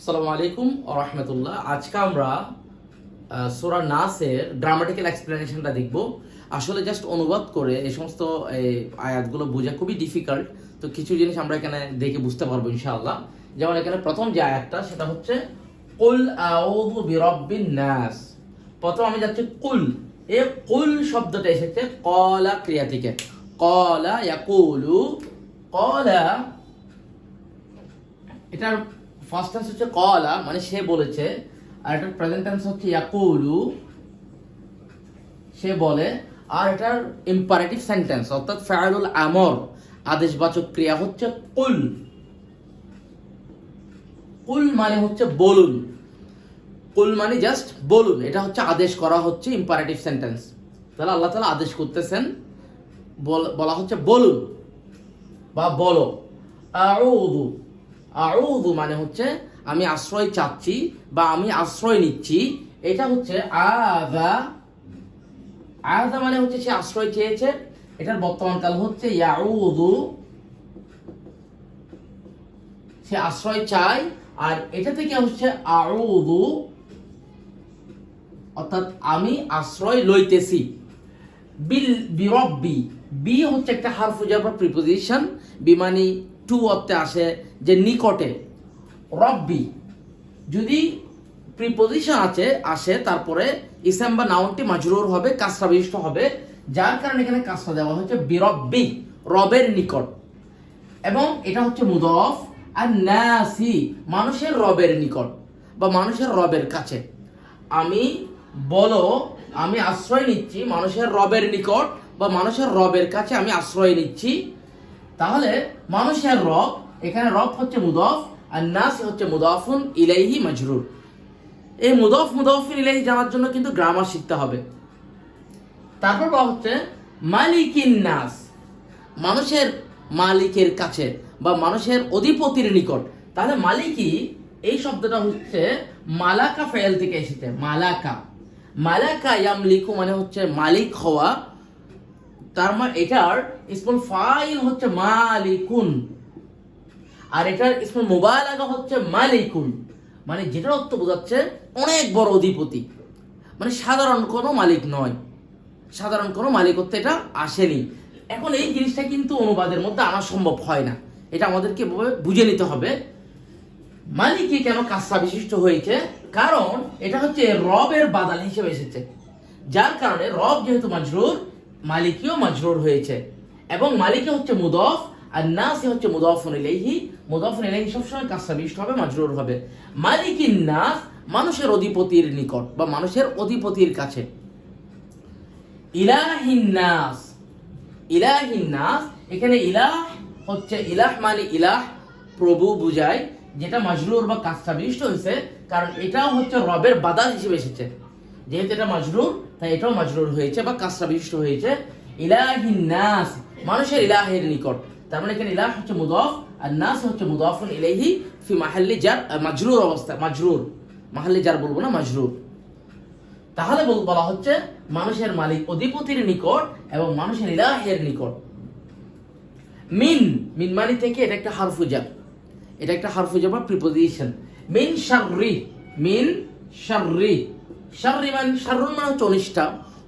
আসসালামু আলাইকুম রহমতুল্লাহ। আজকে আমরা সোরা নাসের ড্রামাটিক্যাল এক্সপ্লেনেশনটা দেখব। আসলে জাস্ট অনুবাদ করে এই সমস্ত আয়াতগুলো বোঝা খুবই ডিফিকাল্ট তো কিছু জিনিস আমরা এখানে দেখে বুঝতে পারব ইনশাআল্লাহ। যেমন এখানে প্রথম যে আয়াতটা, সেটা হচ্ছে, কুল আউযু বিরাব্বিন নাস। প্রথম আমি যাচ্ছি, কুল। এ কুল শব্দটা এসেছে কলা ক্রিয়া থেকে কলা ইয়াকুলু। কলা এটার ফার্স্ট টেন্স হচ্ছে কলা মানে সে বলেছে, আর এটার প্রেজেন্ট টেন্স হচ্ছে ইয়াকুলু। সে বলে, আর এটার ইম্পারেটিভ সেন্টেন্স অর্থাৎ ফায়লুল আমর, আদেশবাচক ক্রিয়া হচ্ছে কুল। কুল মানে হচ্ছে বলুন। কুল মানে জাস্ট বলুন, এটা হচ্ছে আদেশ করা হচ্ছে ইম্পারেটিভ সেন্টেন্স তাহলে আল্লাহ তাআলা আদেশ করতেছেন, বল- বলা হচ্ছে বলুন বা বলো। আউযু আউযু মানে হচ্ছে আমি আশ্রয় চাচ্ছি বা আমি আশ্রয় নিচ্ছি। এটা হচ্ছে আযা। আযা মানে হচ্ছে সে আশ্রয় চেয়েছে। এটার বর্তমান কাল হচ্ছে ইয়াউযু। সে আশ্রয় চায়। আর এটা থেকে হচ্ছে আউযু। অর্থাৎ আমি আশ্রয় লইতেছি। বিল বিরব্বি বি হচ্ছে একটা হারফুজার বা প্রিপোজিশন বিমানি টু অর্থে আসে যে নিকটে। রব্বি, যদি প্রিপোজিশন আছে, আসে, তারপরে ইসাম বা নাউনটি মাজরুর হবে কাসরা বিশিষ্ট হবে, যার কারণে এখানে কাসরা দেওয়া হচ্ছে বিরব্বি, রবের নিকট। এবং এটা হচ্ছে মুদফ আর নাসি মানুষের রবের নিকট বা মানুষের রবের কাছে। আমি বলো, আমি আশ্রয় নিচ্ছি মানুষের রবের নিকট বা মানুষের রবের কাছে আমি আশ্রয় নিচ্ছি তাহলে মানুষের রব, এখানে রব হচ্ছে মুদফ, আর নাস হচ্ছে মুদফুন ইলাইহি মাজরুর। এই মুদফ মুদফুন ইলাইহি জানার জন্য কিন্তু গ্রামার শিখতে হবে। তারপর বলা হচ্ছে মালিকিন নাস। মানুষের মালিকের কাছে বা মানুষের অধিপতির নিকট। তাহলে মালিকি, এই শব্দটা হচ্ছে মালাকা ফেল থেকে এসেছে, মালাকা। মালাকা ইয়ামলিকু মানে হচ্ছে মালিক হওয়া তার মানে এটার ইসমুল ফাইল হচ্ছে মালিকুন। আর এটার ইসমুল মোবাইলাগা হচ্ছে মালিকুন। মানে যেটার অর্থ বোঝাচ্ছে অনেক বড় অধিপতি। মানে সাধারণ কোনো মালিক নয়। সাধারণ কোনো মালিকত্ব এটা আসেনি। এখন এই জিনিসটা কিন্তু অনুবাদের মধ্যে আনা সম্ভব হয় না। এটা আমাদেরকে বুঝে নিতে হবে। মালিকই কেন কাসা বিশিষ্ট হয়েছে? কারণ এটা হচ্ছে রবের বাদাল হিসেবে এসেছে। যার কারণে রব যেহেতু মাজরুর মালিকিও মাজরুর হয়েছে। এবং মালিকে হচ্ছে মুদফ, আর নাসি হচ্ছে মুদফুন ইলাইহি। মুদফুন ইলাইহি সবসময় কাসা বিশিষ্ট হবে, মাজরুর হবে। মালিকিন নাস মানুষের অধিপতির নিকট বা মানুষের অধিপতির কাছে। ইলাহিন নাস ইলাহিন নাস, এখানে ইলাহ হচ্ছে, ইলাহ মানে ইলাহ প্রভু বুঝায়, যেটা মাজরুর বা কাজটা বিশিষ্ট হয়েছে, কারণ এটাও হচ্ছে রবের বাদাল হিসেবে এসেছে। যেহেতু এটা মাজরুর তাই এটাও মাজরুর হয়েছে বা কাজটা বিশিষ্ট হয়েছে। ইলাহিন নাস মানুষের ইলাহের নিকট। তার মানে এখানে ইলাহ হচ্ছে মুদফ আর নাস হচ্ছে মুদফুন ইলাইহি ফি মাহাল্লি আহ, মাজরুর অবস্থা মাজরুর। মাহাল্লি জার বলব না মাজরুর। তাহলে বলা হচ্ছে মানুষের মালিক অধিপতির নিকট এবং মানুষের ইলাহের নিকট। মিন মিন মানি থেকে এটা একটা হারফুজা এটা একটা হারফুজা বা প্রিপোজিশন মিন শাররি মিন শাররি। শাররি মানে হচ্ছে অনিষ্টা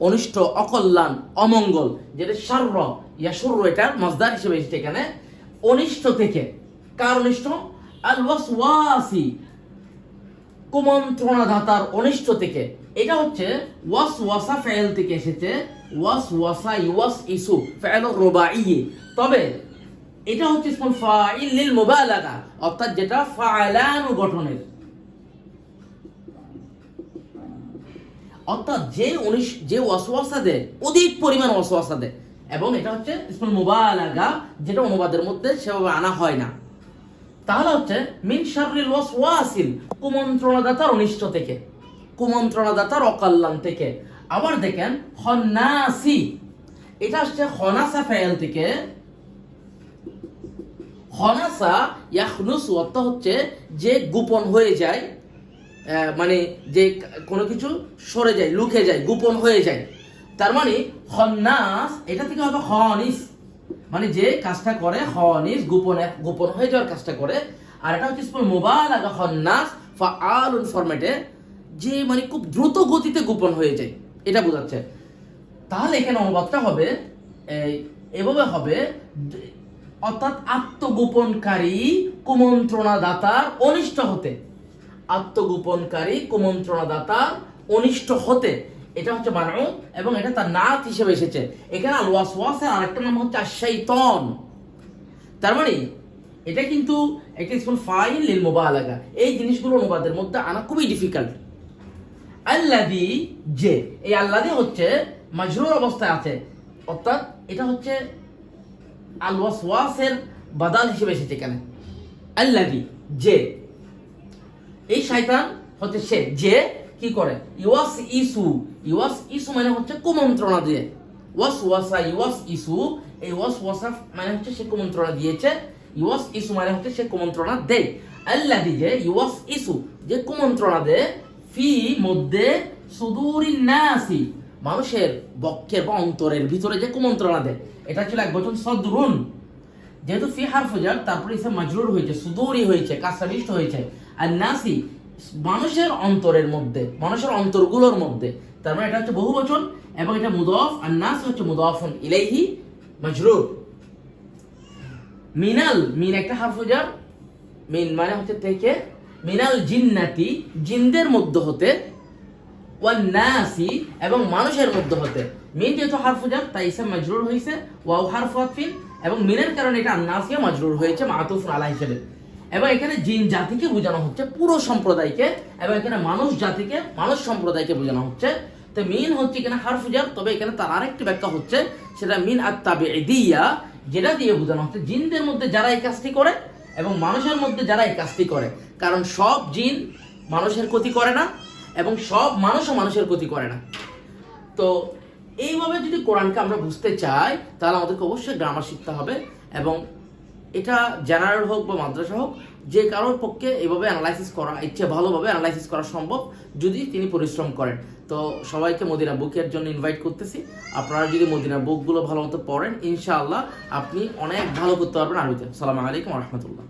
অনিষ্ট, অকল্যাণ, অমঙ্গল, যেটা শার্র ইয়াসুর এটা মজদার হিসেবে এসেছে এখানে। অনিষ্ট থেকে। কার অনিষ্ট? আল ওয়াসওয়াসি কুমন্ত্রণাদাতার অনিষ্ট থেকে। এটা হচ্ছে ওয়াস ওয়াসা ফেল থেকে এসেছে। ওয়াস ওয়াসা ইওয়াস ইসু ফেল রুবাইয়ে। তবে এটা হচ্ছে ফাইল লিল মুবালাগা, অর্থাৎ যেটা ফাইলানু গঠনের। অর্থাৎ যে উনিশ, যে ওয়াসওয়াসা দেয়, অধিক পরিমাণ ওয়াসওয়াসা দেয়। এবং এটা হচ্ছে ইসমুল মুবালাগা, যেটা অনুবাদের মধ্যে সেভাবে আনা হয় না। তাহলে হচ্ছে, মিন শাররিল ওয়াসওয়াসিল, কুমন্ত্রণাদাতার অনিষ্ট থেকে, কুমন্ত্রণাদাতার অকল্যাণ থেকে। আবার দেখেন, খন্নাসি, এটা হচ্ছে খনাসা ফাইল থেকে। খনাসা ইয়াখনুস অর্থ হচ্ছে যে গোপন হয়ে যায় মানে যে কোনো কিছু সরে যায়, লুকে যায়, গোপন হয়ে যায়। তার মানে খন্নাস, এটা থেকে হবে খনিস মানে যে কাজটা করে হনিস গোপনে গোপন হয়ে যাওয়ার কাজটা করে। আর এটা হচ্ছে ইসমুল মুবালাগা খন্নাস, ফাআলুন ফরম্যাটে যে মানে খুব দ্রুত গতিতে গোপন হয়ে যায়। এটা বোঝাচ্ছে। তাহলে এখানে অনুবাদটা হবে এভাবে হবে অর্থাৎ আত্মগোপনকারী কুমন্ত্রণাদাতার অনিষ্ট হতে। আত্মগোপনকারী, কুমন্ত্রণাদাতা, অনিষ্ট হতে। এটা হচ্ছে মানব এবং এটা তার নাত হিসেবে এসেছে। এখানে আল ওয়াসওয়াসের আরেকটা নাম হচ্ছে আশাইতন তার মানে এটা কিন্তু একটা স্কুল ফাইল লিল মুবালাগা। এই জিনিসগুলো অনুবাদের মধ্যে আনা খুবই ডিফিকাল্ট আল্লাদি যে, এই আল্লাদি হচ্ছে মাজরুর অবস্থায় আছে। অর্থাৎ এটা হচ্ছে আল ওয়াসওয়াসের বাদাল হিসেবে এসেছে এখানে। আল্লাদি যে এই শয়তান হচ্ছে সে যে কি করে? ইওয়াস ইসু ইওয়াস ইসু মানে হচ্ছে কুমন্ত্রণা দিয়ে। ওয়াস ওয়াসা ইওয়াস ইসু এই ওয়াস ওয়াসা মানে হচ্ছে সে কুমন্ত্রণা দিয়েছে। ইওয়াস ইসু মানে হচ্ছে সে কুমন্ত্রণা দেয়। আল্লাদি যে ইওয়াস ইসু যে কুমন্ত্রণা দেয়, ফি মধ্যে সুদূরি নাসি, মানুষের বক্ষের বা অন্তরের ভিতরে যে কুমন্ত্রণা দেয়। এটা ছিল এক বচন সদরুন। যেহেতু ফি হারফ জার তারপরে ইসে মাজরুর হয়েছে সুদূরি হয়েছে কাসাবিষ্ট হয়েছে। আর নাসি মানুষের অন্তরের মধ্যে, মানুষের অন্তরগুলোর মধ্যে, তার মানে এটা হচ্ছে বহু বচন এবং এটা মুদফ, আর নাস হচ্ছে মুদফন ইলাইহি মাজরুর। মিনাল, মিন একটা হারফ জার মিন মানে হচ্ছে থেকে, মিনাল জিন্নাতি, জিনদের মধ্যে হতে ওয়ান্নাসি এবং মানুষের মধ্যে হতে। মিন যেহেতু হারফুজার তাই ইসে মজরুর হয়েছে, ওয়াও হারফ এবং মিনের কারণে এটা আন্নাসিয়া মজরুর হয়েছে মাতুফ আলা হিসেবে। এবং এখানে জিন জাতিকে বোঝানো হচ্ছে, পুরো সম্প্রদায়কে, এবং এখানে মানুষ জাতিকে, মানুষ সম্প্রদায়কে বোঝানো হচ্ছে। তো মিন হচ্ছে এখানে হারফুজার, তবে এখানে তার আরেকটি ব্যাখ্যা হচ্ছে, সেটা মিন আত্তাবে দিয়া যেটা দিয়ে বোঝানো হচ্ছে জিনদের মধ্যে যারা এই কাজটি করে এবং মানুষের মধ্যে যারা এই কাজটি করে। কারণ সব জিন মানুষের ক্ষতি করে না, এবং সব মানুষও মানুষের ক্ষতি করে না। তো এইভাবে যদি কোরআনকে আমরা বুঝতে চাই, তাহলে আমাদেরকে অবশ্যই গ্রামার শিখতে হবে, এবং এটা জেনারেল হোক বা মাদ্রাসা হোক, যে কারোর পক্ষে এভাবে অ্যানালাইসিস করা, ইচ্ছে ভালোভাবে অ্যানালাইসিস করা সম্ভব যদি তিনি পরিশ্রম করেন। তো সবাইকে মদিনা বুকের জন্য ইনভাইট করতেছি। আপনারা যদি মদিনা বুকগুলো ভালো মতো পড়েন, ইনশাআল্লাহ আপনি অনেক ভালো করতে পারবেন আরবিতে। সালাম আলাইকুম রহমতুল্লাহ।